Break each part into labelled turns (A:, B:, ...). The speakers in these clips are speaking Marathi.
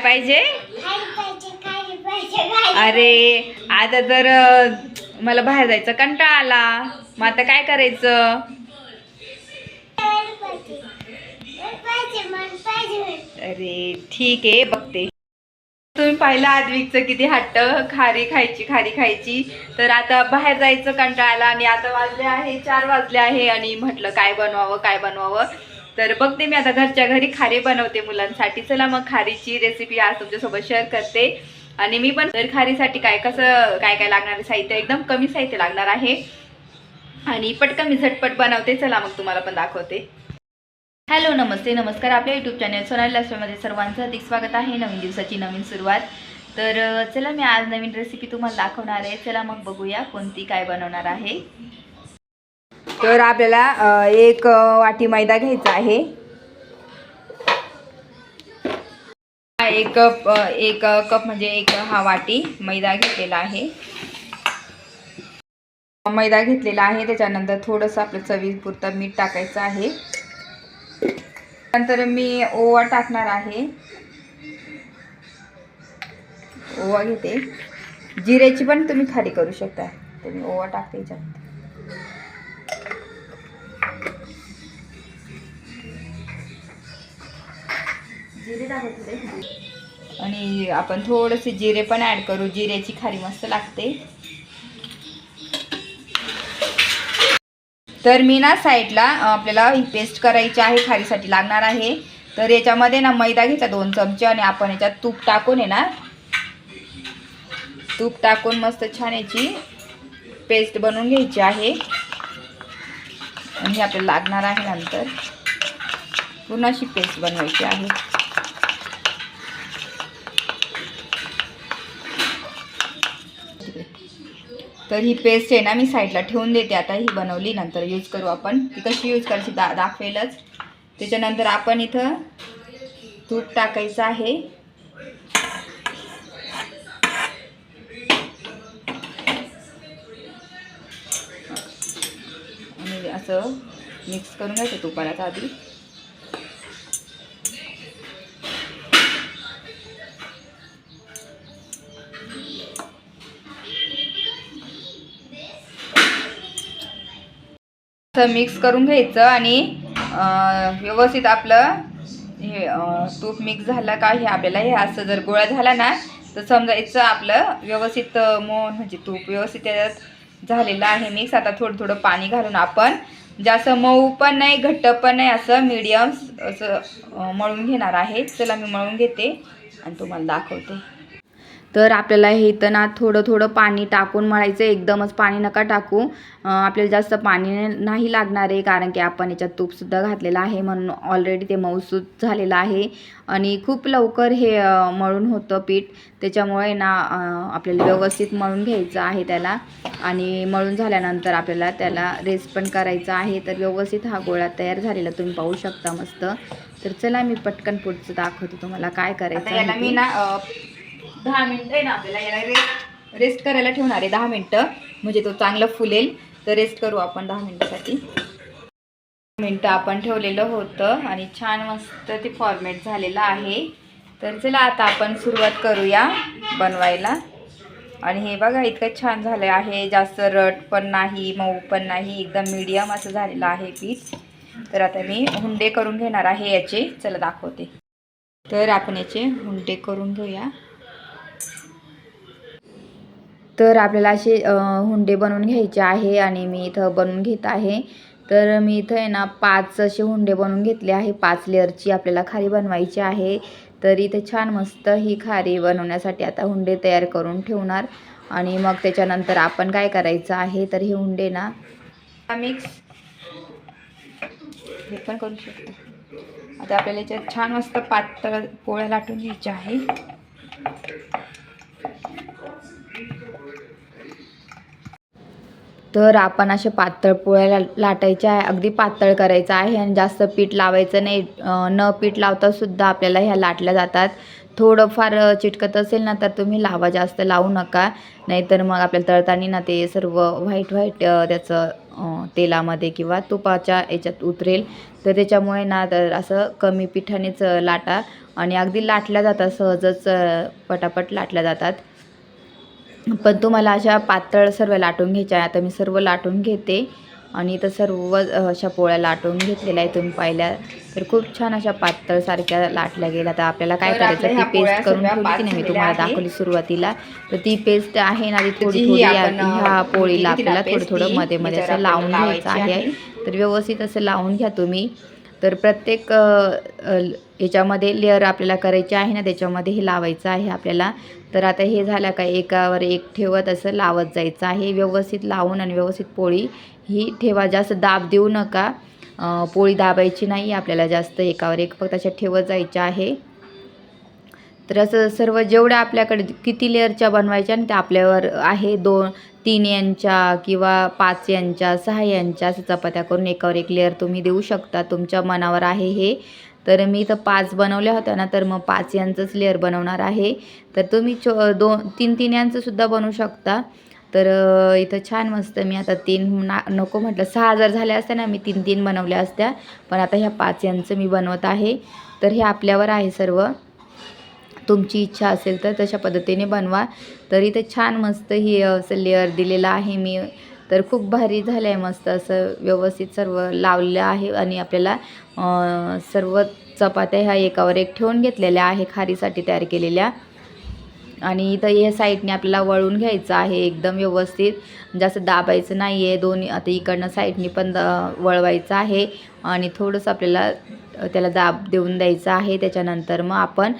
A: पाहिजे? अरे आता तर मला बाहेर जायचं कंटाळा आला. मग आता काय करायचं? अरे ठीक आहे बघते. तुम्ही पाहिलं आदविकचं किती हट्ट? खारी खायची खारी खायची. तर आता बाहेर जायचं कंटाळा आला आणि आता वाजले आहे चार वाजले आहे आणि म्हटलं काय बनवावं काय बनवावं? तर बघते मी आता घरच्या घरी खारी बनवते मुलांसाठी. चला मग खारीची रेसिपी आज तुमच्यासोबत शेअर करते. आणि मी पण तर खारीसाठी काय कसं काय काय लागणार आहे साहित्य एकदम कमी साहित्य लागणार आहे. आणि पटकन मी झटपट बनवते. चला मग तुम्हाला पण दाखवते. हॅलो नमस्ते नमस्कार. आपल्या यूट्यूब चॅनल सोनाली लास्टमध्ये सर्वांचं अधिक स्वागत आहे. नवीन दिवसाची नवीन सुरुवात. तर चला मी आज नवीन रेसिपी तुम्हाला दाखवणार आहे. चला मग बघूया कोणती काय बनवणार आहे. तर आपल्याला एक वाटी मैदा घ्यायचा आहे. हा एक कप एक कप म्हणजे एक हा वाटी मैदा घेतलेला आहे. मैदा घेतलेला आहे त्याच्यानंतर थोडंसं आपलं चवीपुरतं मीठ टाकायचं आहे. नंतर मी ओवा टाकणार आहे. ओवा घेते. जिऱ्याची पण तुम्ही खाली करू शकता. तर मी ओवा टाकते याच्यात आणि आपण थोडेसे जिरे पण ॲड करू. जिऱ्याची खारी मस्त लागते. तर मी ना साईडला आपल्याला ही पेस्ट करायची आहे खारीसाठी लागणार आहे. तर याच्यामध्ये ना मैदा घेतला दोन चमचे आणि आपण याच्यात तूप टाकून आहे ना तूप टाकून मस्त छान याची पेस्ट बनवून घ्यायची आहे. आणि हे आपल्याला लागणार आहे नंतर. पूर्ण अशी पेस्ट बनवायची आहे. तर ही पेस्ट आहे ना मी साईडला ठेवून देते. आता ही बनवली नंतर यूज करू आपण. ती कशी यूज करायची दा दाखवेलच. त्याच्यानंतर आपण इथं तूप टाकायचं आहे. आणि असं मिक्स करून घ्यायचं तुपाला आधी. असं मिक्स करून घ्यायचं आणि व्यवस्थित आपलं हे तूप मिक्स झालं का हे आपल्याला हे असं जर गोळा झाला ना तर समजायचं आपलं व्यवस्थित मोन मोहन म्हणजे तूप व्यवस्थित त्याच्यात झालेलं आहे मिक्स आता थोडं थोडं पाणी घालून आपण जास्त मऊ पण नाही घट्ट पण नाही असं मीडियम असं मळून घेणार आहे. चला मी मळून घेते आणि तुम्हाला दाखवते. तर आपल्याला हे इथं ना थोडं थोडं पाणी टाकून मळायचं एकदमच पाणी नका टाकू. आपल्याला जास्त पाणी नाही लागणार आहे कारण की आपण याच्यात तूपसुद्धा घातलेलं आहे म्हणून ऑलरेडी ते मऊसूद झालेलं आहे. आणि खूप लवकर हे मळून होतं पीठ. त्याच्यामुळे ना आपल्याला व्यवस्थित मळून घ्यायचं आहे त्याला. आणि मळून झाल्यानंतर आपल्याला त्याला रेस्ट पण करायचा आहे. तर व्यवस्थित हा गोळा तयार झालेला तुम्ही पाहू शकता मस्त. तर चला मी पटकन पुढचं दाखवते तुम्हाला काय करायचं मी ना दहा मिनटं आहे ना आपल्याला याला रेस्ट रेस्ट करायला ठेवणार आहे. दहा मिनटं. म्हणजे तो चांगला फुलेल. तर रेस्ट करू आपण दहा मिनटासाठी. मिनटं आपण ठेवलेलं होतं आणि छान मस्त ते फॉर्मेट झालेलं आहे. तर चला आता आपण सुरुवात करूया बनवायला. आणि हे बघा इतकं छान झालं आहे. जास्त रट पण नाही मऊ पण नाही. एकदम मीडियम असं झालेलं आहे पीठ. तर आता मी हुंडे करून घेणार आहे याचे. चला दाखवते. तर आपण याचे हुंडे करून घेऊया. तर आपल्याला असे हुंडे बनवून घ्यायचे आहे आणि मी इथं बनवून घेत आहे. तर मी इथं आहे ना पाच असे हुंडे बनवून घेतले आहे. पाच लेअरची आपल्याला खारी बनवायची आहे. तर इथे छान मस्त ही खारी बनवण्यासाठी आता हुंडे तयार करून ठेवणार. आणि मग त्याच्यानंतर आपण काय करायचं आहे तर हे हुंडे ना मिक्स हे पण करू शकतो. आता आपल्याला याच्यात छान मस्त पातळ पोळ्या लाटून घ्यायच्या आहे.
B: तर आपण असे पातळ पोळ्या लाटायच्या आहे. अगदी पातळ करायचं आहे आणि जास्त पीठ लावायचं नाही. न पीठ लावता सुद्धा आपल्याला ह्या लाटल्या जातात. थोडंफार चिटकत असेल ना तर तुम्ही लावा. जास्त लावू नका. नाहीतर मग आपल्याला तळताना ना ते सर्व व्हाईट व्हाईट त्याचं तेलामध्ये किंवा तुपाच्या याच्यात उतरेल. तर त्याच्यामुळे ना तर असं कमी पिठानेच लाटा. आणि अगदी लाटल्या जातात. सहजच पटापट लाटल्या जातात. पण तुम्हाला अशा पातळ सर्व लाटून घ्यायच्या आहे. आता मी सर्व लाटून घेते. आणि इथं सर्व अशा पोळ्या लाटून घेतलेल्या आहे तुम्ही पाहिल्या तर खूप छान अशा पातळ सारख्या लाटल्या गेल्या. तर आपल्याला काय करायचं? ती पेस्ट करून ठेवली की नाही मी तुम्हाला दाखवली सुरुवातीला. तर ती पेस्ट आहे ना ती थोडी थोडी ह्या पोळीला
A: ती
B: आपल्याला थोडं थोडं मध्ये मध्ये असं लावून घ्यायचं आहे. तर व्यवस्थित असं लावून घ्या तुम्ही. तर प्रत्येक ह्याच्यामध्ये याच्यामध्ये लेअर आपल्याला करायची आहे ना त्याच्यामध्ये हे लावायचं आहे आपल्याला. तर आता हे झालं का एकावर एक ठेवत असं लावत जायचं आहे. व्यवस्थित लावून आणि व्यवस्थित पोळी ही ठेवा. जास्त दाब देऊ नका. पोळी दाबायची नाही आपल्याला जास्त. एकावर एक फक्त अशा ठेवत जायच्या आहे. तर असं सर्व जेवढ्या आपल्याकडे किती लेअरच्या बनवायच्या आणि त्या आपल्यावर आहे. दोन तीन यांच्या किंवा पाच यांच्या सहा यांच्या असं चपात्या करून एकावर एक लेअर तुम्ही देऊ शकता. तुमच्या मनावर आहे हे. तर मी इथं पाच बनवल्या होत्या ना तर मग पाच यांचंच लेअर बनवणार आहे. तर तुम्ही चो दोन तीन तीन यांचंसुद्धा बनवू शकता. तर इथं छान मस्त मी आता तीन ना नको म्हटलं सहा हजार झाल्या असत्या ना मी तीन तीन बनवल्या असत्या. पण आता ह्या पाच यांचं मी बनवत आहे. तर हे आपल्यावर आहे सर्व. तुमची इच्छा असेल तर तशा पद्धतीने बनवा. तर इथं छान मस्त ही असं लेअर दिलेलं आहे मी. तर खूप भारी झालं आहे मस्त असं व्यवस्थित सर्व लावलेलं आहे आणि आपल्याला सर्व चपात्या ह्या एकावर एक ठेवून घेतलेल्या आहे खारीसाठी तयार केलेल्या. आणि इथं या साईडने आपल्याला वळून घ्यायचं आहे एकदम व्यवस्थित. जास्त दाबायचं नाही आहे दोन्ही आता इकडनं साईडने पण वळवायचं आहे. आणि थोडंसं आपल्याला त्याला दाब देऊन द्यायचं आहे. त्याच्यानंतर मग आपण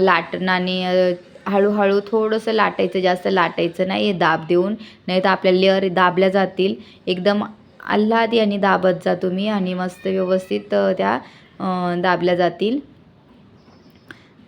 B: लाटणाने हळूहळू थोडंसं लाटायचं जास्त लाटायचं नाही दाब देऊन. नाही तर आपल्या लेअर दाबल्या जातील. एकदम आल्हाद यांनी दाबत जा तुम्ही आणि मस्त व्यवस्थित त्या दाबल्या जातील.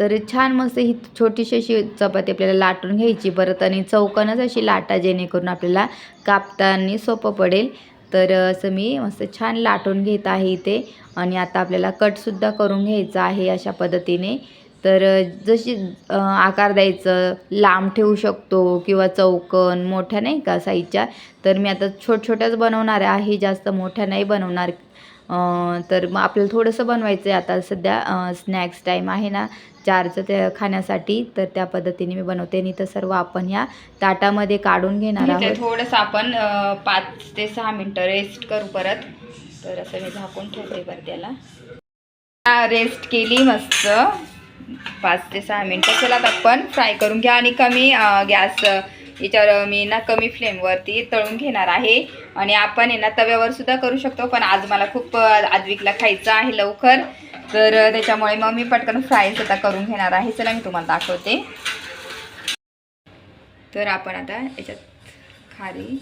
B: तर छान मस्त ही छोटीशी अशी चपाती आपल्याला लाटून घ्यायची परत आणि चौकनच अशी लाटा जेणेकरून आपल्याला कापताना सोपं पडेल. तर असं मी मस्त छान लाटून घेत आहे इथे. आणि आता आपल्याला कटसुद्धा करून घ्यायचं आहे अशा पद्धतीने. तर जशी आकार द्यायचं लांब ठेवू शकतो किंवा चौकन मोठ्या नाही का साईजच्या तर मी आता छोट छोट्याच बनवणार आहे जास्त मोठ्या नाही बनवणार. तर मग आपल्याला थोडंसं बनवायचं आहे आता सध्या स्नॅक्स टाईम आहे ना चारचं ते खाण्यासाठी तर त्या पद्धतीने मी बनवते. आणि तर सर्व आपण ह्या ताटामध्ये काढून घेणार आहोत.
A: थोडंसं आपण पाच ते सहा मिनटं रेस्ट करू परत. तर असं मी झाकून ठेवते बरं त्याला. रेस्ट केली मस्त. पाच ते सहा मिनटं. चला आपण फ्राय करून घ्या आणि कमी गॅस याच्यावर मी ना कमी फ्लेमवरती तळून घेणार आहे. आणि आपण आहे ना तव्यावर सुद्धा करू शकतो पण आज मला खूप आजविकला खायचं आहे लवकर. तर त्याच्यामुळे मग मी पटकन फ्राय सुद्धा करून घेणार आहे. चला मी तुम्हाला दाखवते. तर आपण आता याच्यात खारी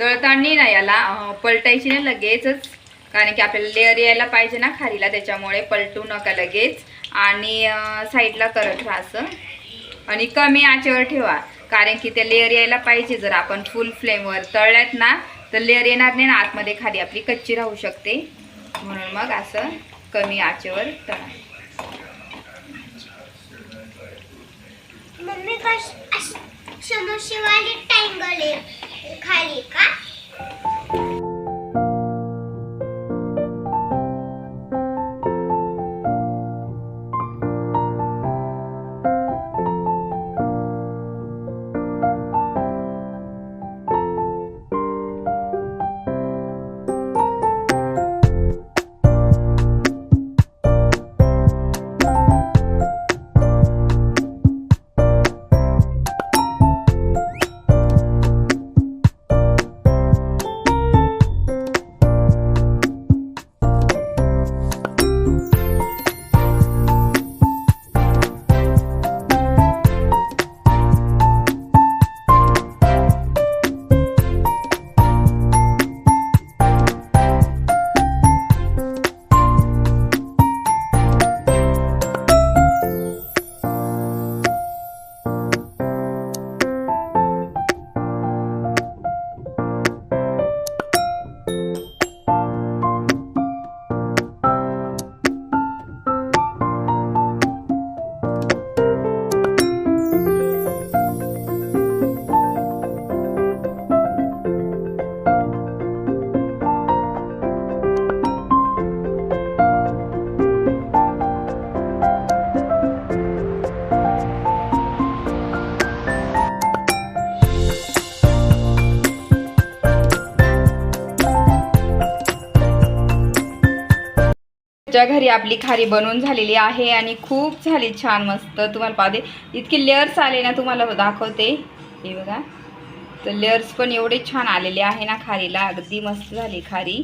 A: तळताना ना याला पलटायची ना लगेचच. कारण की आपल्याला लेअर यायला पाहिजे ना खारीला त्याच्यामुळे पलटू नका लगेच. आणि साईडला करत राहा असं. आणि कमी आचेवर ठेवा. कारण की ते लेअर यायला पाहिजे जर आपण फुल फ्लेमवर तळल्यात ना तर लेअर येणार नाही ना आतमध्ये खाली आपली कच्ची राहू शकते. म्हणून मग असं कमी आचेवर तळा.
C: मम्मी कश
A: तुमच्या घरी आपली खारी बनवून झालेली आहे आणि खूप झाली छान मस्त. तुम्हाला पाहते इतके लेअर्स आले ना तुम्हाला दाखवते. हे बघा. तर लेअर्स पण एवढे छान आलेले आहे ना खारीला. अगदी मस्त झाली खारी.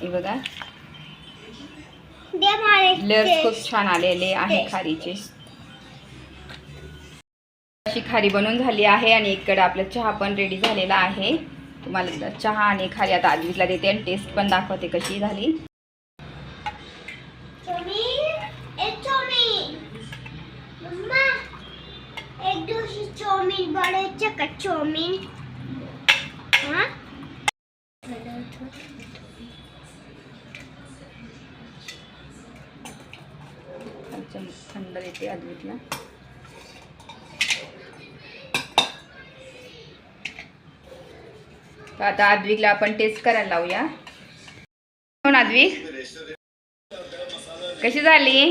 A: हे बघा. लेअर्स खूप छान आलेले आहे खारीचे. अशी खारी बनवून झाली आहे आणि इकडे आपला चहा पण रेडी झालेला आहे. तुम्हाला चहा आणि खारी आता आजीला देते आणि टेस्ट पण दाखवते कशी झाली
C: चाऊमीन एक चाऊमीन मम्मा एक दिवशी चाऊमीन बनायचं का चाऊमीन हा
A: अच्छा, थंड देते अद्वितला. तर आता अद्विकला आपण टेस्ट करायला लावूया. कोण अद्विक? कशी झाली?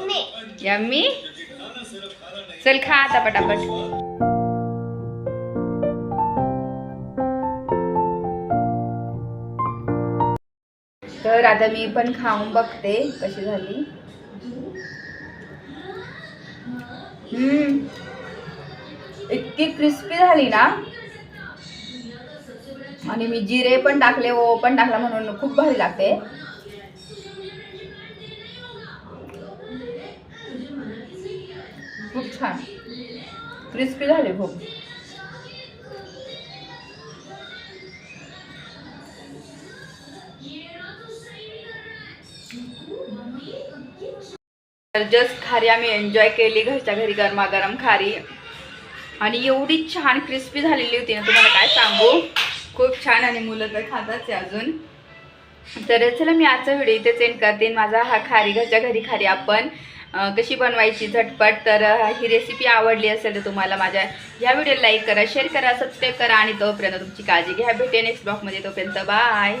C: मी
A: यम्मी? चल खा आता पटापट. तर आता मी पण खाऊन बघते कशी झाली. हम्म. इतकी क्रिस्पी झाली ना. आणि मी जिरे पण टाकले ओ पण टाकला म्हणून खूप भारी लागते. खूप छान. क्रिस्पी झाले खूप. तर जस्ट खारी आम्ही एन्जॉय केली घरच्या घरी गरमागरम खारी. आणि एवढी छान क्रिस्पी झालेली होती ना तुम्हाला काय सांगू? खूप छान आणि मुलं तर खाताच आहे अजून. तर चला मी आजचा व्हिडिओ इथेच एंड करते. माझा हा खारी घरच्या घरी खारी आपण कशी बनवायची झटपट तर ही रेसिपी आवडली असेल तर तुम्हाला माझ्या या व्हिडिओला लाईक करा शेअर करा सबस्क्राईब करा. आणि तोपर्यंत तुमची काळजी घ्या. भेटे नेक्स्ट ब्लॉगमध्ये तोपर्यंत बाय